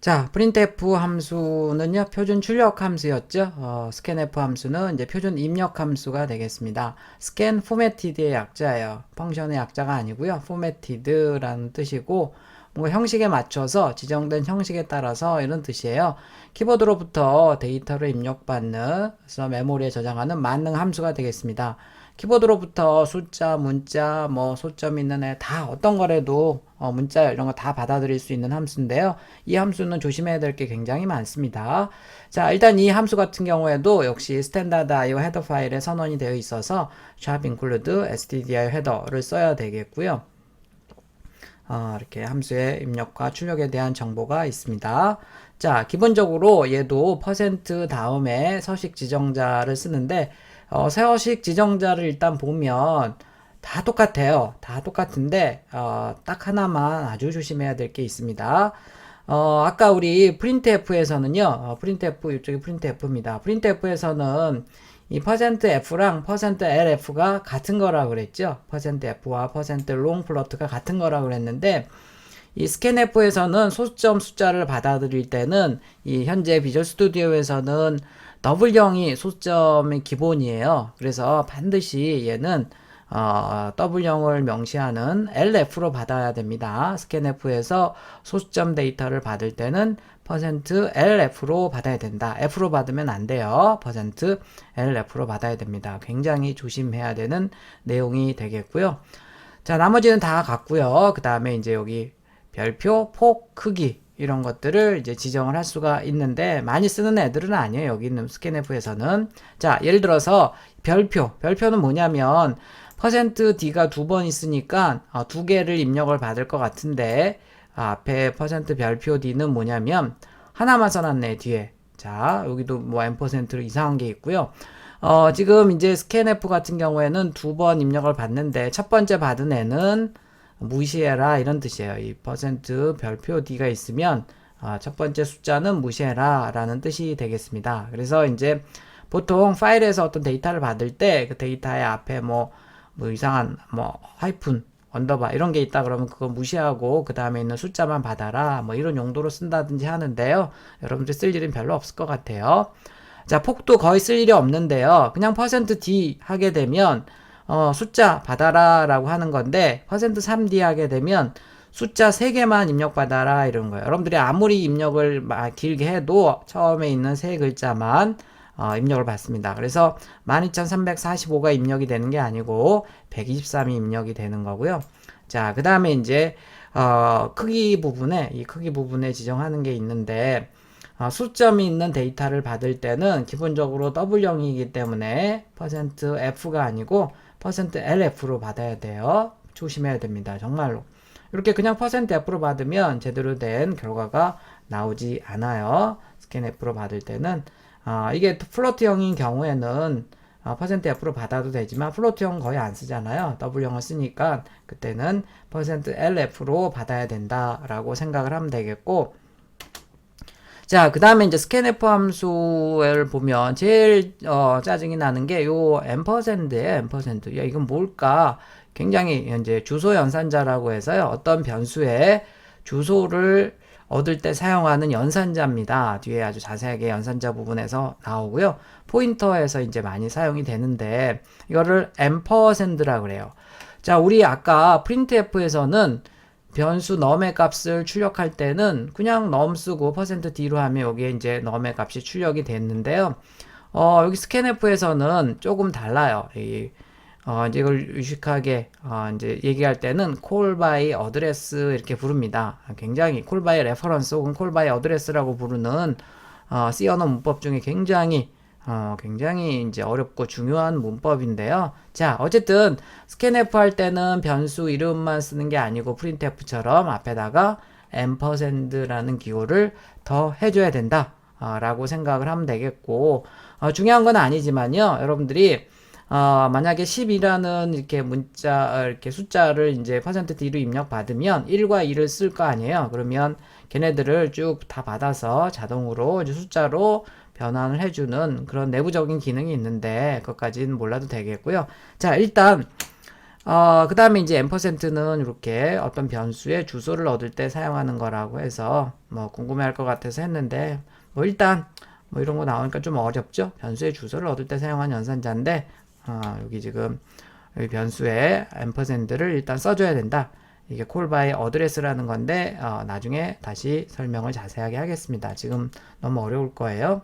자, printf 함수는요, 표준 출력 함수였죠. 어, scanf 함수는 이제 표준 입력 함수가 되겠습니다. scan formatted의 약자예요. 펑션의 약자가 아니고요. formatted라는 뜻이고, 뭔가 형식에 맞춰서 지정된 형식에 따라서 이런 뜻이에요. 키보드로부터 데이터를 입력받는, 그래서 메모리에 저장하는 만능 함수가 되겠습니다. 키보드로부터 숫자, 문자, 뭐 소점 있는 애 다 어떤 거라도 어, 문자 이런 거 다 받아들일 수 있는 함수인데요. 이 함수는 조심해야 될 게 굉장히 많습니다. 자, 일단 이 함수 같은 경우에도 역시 스탠다드 IO 헤더 파일에 선언이 되어 있어서 sharp include stdio 헤더를 써야 되겠고요. 어, 이렇게 함수의 입력과 출력에 대한 정보가 있습니다. 자, 기본적으로 얘도 퍼센트 다음에 서식 지정자를 쓰는데 어, 서식 지정자를 일단 보면 다 똑같아요. 다 똑같은데 어, 딱 하나만 아주 조심해야 될 게 있습니다. 어, 아까 우리 printf에서는요. 어, printf 이쪽이 printf입니다. printf에서는 이 %f랑 %lf가 같은 거라 그랬죠. %f와 %long 플러트가 같은 거라 그랬는데 이 scanf에서는 소수점 숫자를 받아들일 때는 이 현재 비주얼 스튜디오에서는 더블 0이 소수점의 기본이에요. 그래서 반드시 얘는 어, W0을 명시하는 LF로 받아야 됩니다. scanf에서 소수점 데이터를 받을 때는 %LF로 받아야 된다. F로 받으면 안 돼요. %LF로 받아야 됩니다. 굉장히 조심해야 되는 내용이 되겠고요. 자, 나머지는 다 같고요. 그 다음에 이제 여기 별표, 폭, 크기 이런 것들을 이제 지정을 할 수가 있는데 많이 쓰는 애들은 아니에요. 여기 있는 스캔F에서는 자, 예를 들어서 별표. 별표는 뭐냐면 퍼센트 %d가 두 번 있으니까 어, 두 개를 입력을 받을 것 같은데 아, 앞에 퍼센트 별표 d는 뭐냐면 하나만 써놨네 뒤에. 자 여기도 뭐 n%로 이상한 게 있고요. 어, 지금 이제 스캔F 같은 경우에는 두 번 입력을 받는데 첫 번째 받은 애는 무시해라 이런 뜻이에요. 이 퍼센트 별표 d가 있으면 어, 첫 번째 숫자는 무시해라 라는 뜻이 되겠습니다. 그래서 이제 보통 파일에서 어떤 데이터를 받을 때 그 데이터의 앞에 뭐, 뭐 이상한 뭐 하이픈 언더바 이런 게 있다 그러면 그거 무시하고 그 다음에 있는 숫자만 받아라. 뭐 이런 용도로 쓴다든지 하는데요. 여러분들 쓸 일은 별로 없을 것 같아요. 자 폭도 거의 쓸 일이 없는데요. 그냥 퍼센트 %d 하게 되면 어, 숫자 받아라 라고 하는 건데 퍼센트 %3d 하게 되면 숫자 3개만 입력받아라 이런 거예요. 여러분들이 아무리 입력을 막 길게 해도 처음에 있는 세 글자만 어, 입력을 받습니다. 그래서 12,345가 입력이 되는 게 아니고 123이 입력이 되는 거고요. 자, 그 다음에 이제 어, 크기 부분에 이 크기 부분에 지정하는 게 있는데 어, 수점이 있는 데이터를 받을 때는 기본적으로 W0이기 때문에 %F가 아니고 %LF로 받아야 돼요. 조심해야 됩니다. 정말로. 이렇게 그냥 %F로 받으면 제대로 된 결과가 나오지 않아요. 스캔F로 받을 때는 아, 이게 플로트형인 경우에는 어, 퍼센트 F로 받아도 되지만 플로트형 거의 안 쓰잖아요. W형을 쓰니까 그때는 퍼센트 %LF로 받아야 된다라고 생각을 하면 되겠고 자, 그 다음에 이제 scanf 함수를 보면 제일 어, 짜증이 나는 게요 앰퍼센드예요. 앰퍼센드. 야, 이건 뭘까? 굉장히 이제 주소 연산자라고 해서요. 어떤 변수에 주소를 얻을 때 사용하는 연산자입니다. 뒤에 아주 자세하게 연산자 부분에서 나오고요. 포인터에서 이제 많이 사용이 되는데 이거를 앰퍼센드라 그래요. 자, 우리 아까 printf에서는 변수 num의 값을 출력할 때는 그냥 num 쓰고 %d로 하면 여기에 이제 num의 값이 출력이 됐는데요. 어, 여기 scanf에서는 조금 달라요. 이 어, 이제 이걸 유식하게, 어, 이제 얘기할 때는 by address 이렇게 부릅니다. 굉장히 by reference 혹은 call by address라고 부르는, 어, C 언어 문법 중에 굉장히, 어, 굉장히 이제 어렵고 중요한 문법인데요. 자, 어쨌든 scanf 할 때는 변수 이름만 쓰는 게 아니고 printf처럼 앞에다가 ampersand라는 기호를 더 해줘야 된다. 어, 라고 생각을 하면 되겠고, 어, 중요한 건 아니지만요. 여러분들이 어, 만약에 10이라는 이렇게 문자, 어, 이렇게 숫자를 이제 퍼센트 %d로 입력 받으면 1과 2를 쓸 거 아니에요. 그러면 걔네들을 쭉 다 받아서 자동으로 이제 숫자로 변환을 해주는 그런 내부적인 기능이 있는데, 그것까지는 몰라도 되겠고요. 자, 일단, 어, 그 다음에 이제 n%는 이렇게 어떤 변수의 주소를 얻을 때 사용하는 거라고 해서 뭐 궁금해 할 것 같아서 했는데 뭐 일단 뭐 이런 거 나오니까 좀 어렵죠? 변수의 주소를 얻을 때 사용하는 연산자인데 어, 여기 지금 여기 변수에 n%를 일단 써줘야 된다. 이게 콜바이 어드레스라는 건데 어, 나중에 다시 설명을 자세하게 하겠습니다. 지금 너무 어려울 거예요.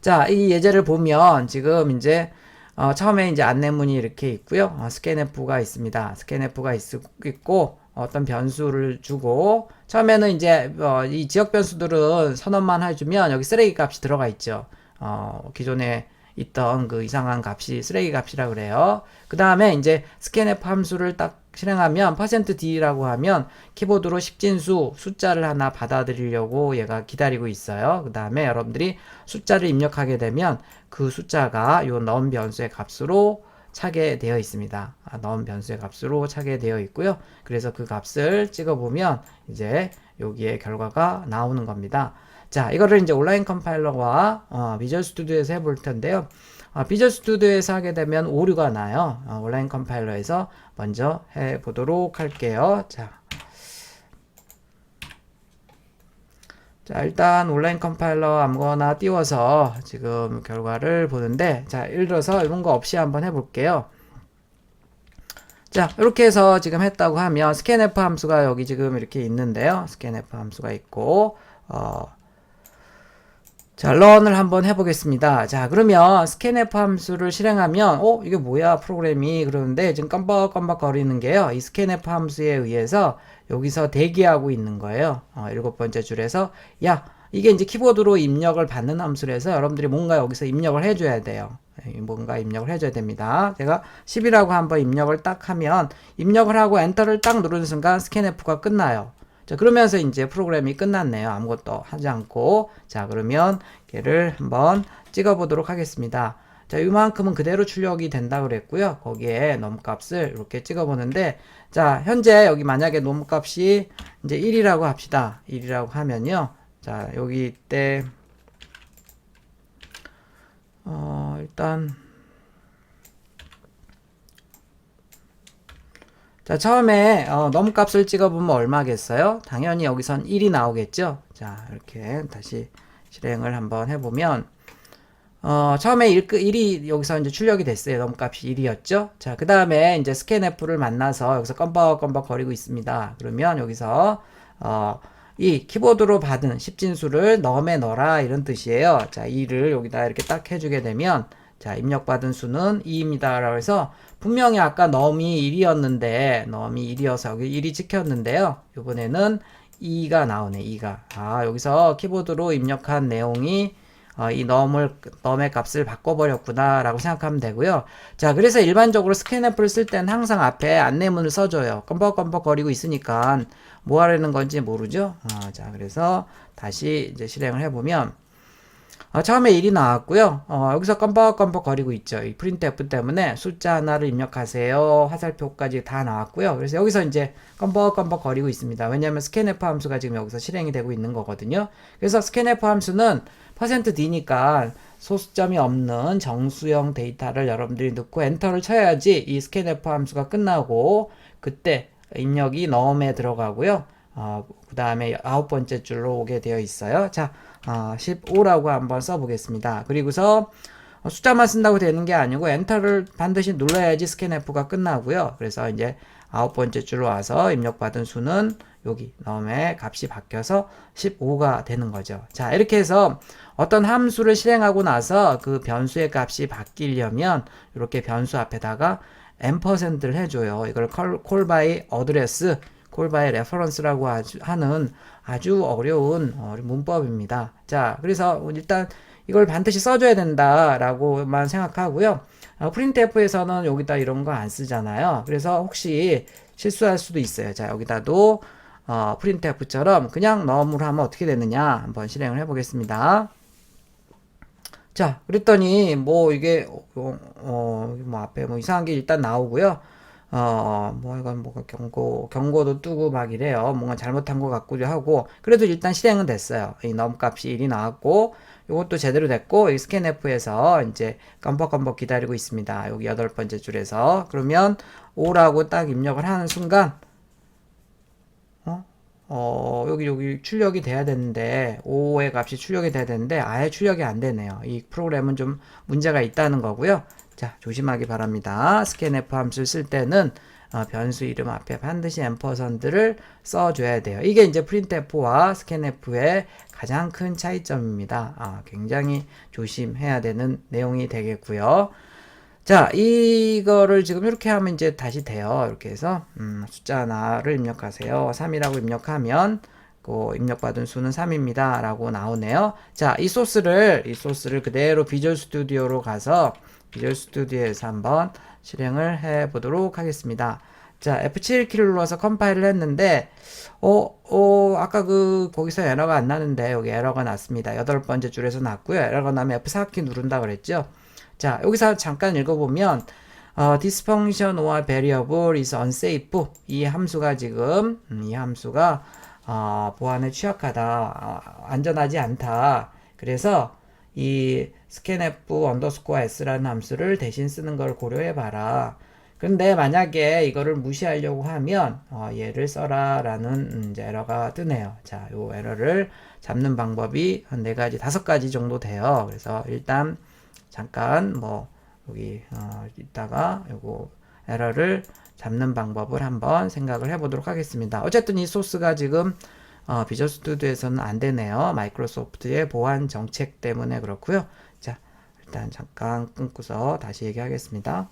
자, 이 예제를 보면 지금 이제 어, 처음에 이제 안내문이 이렇게 있고요. 어, 스캔F가 있습니다. 스캔F가 있, 있고 어떤 변수를 주고 처음에는 이제 어, 이 지역 변수들은 선언만 해주면 여기 쓰레기 값이 들어가 있죠. 어, 기존에 있던 그 이상한 값이 쓰레기 값이라 그래요. 그 다음에 이제 scanf 함수를 딱 실행하면 %d라고 하면 키보드로 십진수 숫자를 하나 받아들이려고 얘가 기다리고 있어요. 그 다음에 여러분들이 숫자를 입력하게 되면 그 숫자가 요 넣은 변수의 값으로 차게 되어 있습니다. 아, 넣은 변수의 값으로 차게 되어 있고요. 그래서 그 값을 찍어보면 이제 여기에 결과가 나오는 겁니다. 자, 이거를 이제 온라인 컴파일러와 어, 비주얼 스튜디오에서 해볼 텐데요. 어, 비주얼 스튜디오에서 하게 되면 오류가 나요. 어, 온라인 컴파일러에서 먼저 해보도록 할게요. 자, 자, 일단 온라인 컴파일러 아무거나 띄워서 지금 결과를 보는데, 자, 예를 들어서 이런 거 없이 한번 해볼게요. 자, 이렇게 해서 지금 했다고 하면 scanf 함수가 여기 지금 이렇게 있는데요. scanf 함수가 있고, 어, 자, 런을 한번 해보겠습니다. 자, 그러면 scanf 함수를 실행하면, 어, 이게 뭐야, 프로그램이. 그러는데, 지금 깜빡깜빡 거리는 게요. 이 scanf 함수에 의해서 여기서 대기하고 있는 거예요. 어, 일곱 번째 줄에서, 야, 이게 이제 키보드로 입력을 받는 함수라서 여러분들이 뭔가 여기서 입력을 해줘야 돼요. 예, 뭔가 입력을 해줘야 됩니다. 제가 10이라고 한번 입력을 딱 하면, 입력을 하고 엔터를 딱 누르는 순간 scanf가 끝나요. 자, 그러면서 이제 프로그램이 끝났네요. 아무것도 하지 않고. 자, 그러면 걔를 한번 찍어 보도록 하겠습니다. 자, 이만큼은 그대로 출력이 된다 그랬고요. 거기에 놈값을 이렇게 찍어 보는데, 자, 현재 여기 만약에 놈값이 이제 1이라고 합시다. 1이라고 하면요. 자, 여기 때, 어, 일단, 자, 처음에 어, 넘값을 찍어보면 얼마겠어요? 당연히 여기선 1이 나오겠죠? 자, 이렇게 다시 실행을 한번 해보면 어, 처음에 1, 1이 여기서 이제 출력이 됐어요. 넘값이 1이었죠? 자, 그 다음에 이제 스캔F를 만나서 여기서 껌벅껌벅 거리고 있습니다. 그러면 여기서 어, 이 키보드로 받은 십진수를 넘에 넣어라 이런 뜻이에요. 자, 2를 여기다 이렇게 딱 해주게 되면 자, 입력받은 수는 2입니다. 라고 해서 분명히 아까 넘이 1이었는데 넘이 1이어서 여기 1이 찍혔는데요. 이번에는 2가 나오네. 2가. 아, 여기서 키보드로 입력한 내용이 어, 이 넘을 넘의 값을 바꿔버렸구나 라고 생각하면 되고요. 자, 그래서 일반적으로 스캔앱을 쓸 때는 항상 앞에 안내문을 써줘요. 껌벅껌벅 거리고 있으니까 뭐 하려는 건지 모르죠. 어, 자, 그래서 다시 이제 실행을 해보면 어, 처음에 1이 나왔고요. 어, 여기서 껌벅껌벅 거리고 있죠. 이 printf 때문에 숫자 하나를 입력하세요. 화살표까지 다 나왔고요. 그래서 여기서 이제 껌벅껌벅 거리고 있습니다. 왜냐하면 scanf 함수가 지금 여기서 실행이 되고 있는 거거든요. 그래서 scanf 함수는 %d니까 소수점이 없는 정수형 데이터를 여러분들이 넣고 엔터를 쳐야지 이 scanf 함수가 끝나고 그때 입력이 넘에 들어가고요. 어, 그 다음에 아홉 번째 줄로 오게 되어 있어요. 자, 어, 15라고 한번 써보겠습니다. 그리고서 숫자만 쓴다고 되는 게 아니고 엔터를 반드시 눌러야지 스캔F가 끝나고요. 그래서 이제 아홉 번째 줄로 와서 입력받은 수는 여기 넘에 값이 바뀌어서 15가 되는 거죠. 자, 이렇게 해서 어떤 함수를 실행하고 나서 그 변수의 값이 바뀌려면 이렇게 변수 앞에다가 n%를 해줘요. 이걸 call by address 콜바의 레퍼런스라고 하는 아주 어려운 문법입니다. 자, 그래서 일단 이걸 반드시 써줘야 된다라고만 생각하고요. 어, 프린트F에서는 여기다 이런 거 안 쓰잖아요. 그래서 혹시 실수할 수도 있어요. 자, 여기다도 어, printf처럼 그냥 넘으로 하면 어떻게 되느냐 한번 실행을 해보겠습니다. 자, 그랬더니 뭐 이게 어, 어, 뭐 앞에 뭐 이상한 게 일단 나오고요. 어, 뭐, 이건 뭐가 경고, 경고도 뜨고 막 이래요. 뭔가 잘못한 것 같기도 하고. 그래도 일단 실행은 됐어요. 이 넘값이 1이 나왔고, 이것도 제대로 됐고, 이 스캔F에서 이제 깜빡깜빡 기다리고 있습니다. 여기 여덟 번째 줄에서. 그러면 5라고 딱 입력을 하는 순간, 어? 어, 여기, 여기 출력이 돼야 되는데, 5의 값이 출력이 돼야 되는데, 아예 출력이 안 되네요. 이 프로그램은 좀 문제가 있다는 거고요. 자, 조심하기 바랍니다. 스캔F 함수를 쓸 때는 어, 변수 이름 앞에 반드시 앰퍼선드를 써줘야 돼요. 이게 이제 printf와 scanf의 가장 큰 차이점입니다. 아, 굉장히 조심해야 되는 내용이 되겠고요. 자, 이거를 지금 이렇게 하면 이제 다시 돼요. 이렇게 해서 음, 숫자 하나를 입력하세요. 3이라고 입력하면 그 입력받은 수는 3입니다. 라고 나오네요. 자, 이 소스를 이 소스를 그대로 비주얼 스튜디오로 가서 비주얼 스튜디오에서 한번 실행을 해 보도록 하겠습니다. 자, F7키를 눌러서 컴파일을 했는데, 어, 어, 아까 그, 거기서 에러가 안 나는데, 여기 에러가 났습니다. 여덟 번째 줄에서 났고요. 에러가 나면 F4키 누른다 그랬죠? 자, 여기서 잠깐 읽어보면, 어, this function or variable is unsafe. 이 함수가 지금, 음, 이 함수가, 어, 보안에 취약하다, 어, 안전하지 않다. 그래서, 이 scanf underscore s라는 함수를 대신 쓰는 걸 고려해 봐라. 근데 만약에 이거를 무시하려고 하면 어, 얘를 써라 라는 음, 에러가 뜨네요. 자, 요 에러를 잡는 방법이 한 네 가지, 다섯 가지 정도 돼요. 그래서 일단 잠깐 뭐 여기 어, 이따가 요거 에러를 잡는 방법을 한번 생각을 해보도록 하겠습니다. 어쨌든 이 소스가 지금 어, 비주얼 스튜디오에서는 안 되네요. 마이크로소프트의 보안 정책 때문에 그렇고요. 자, 일단 잠깐 끊고서 다시 얘기하겠습니다.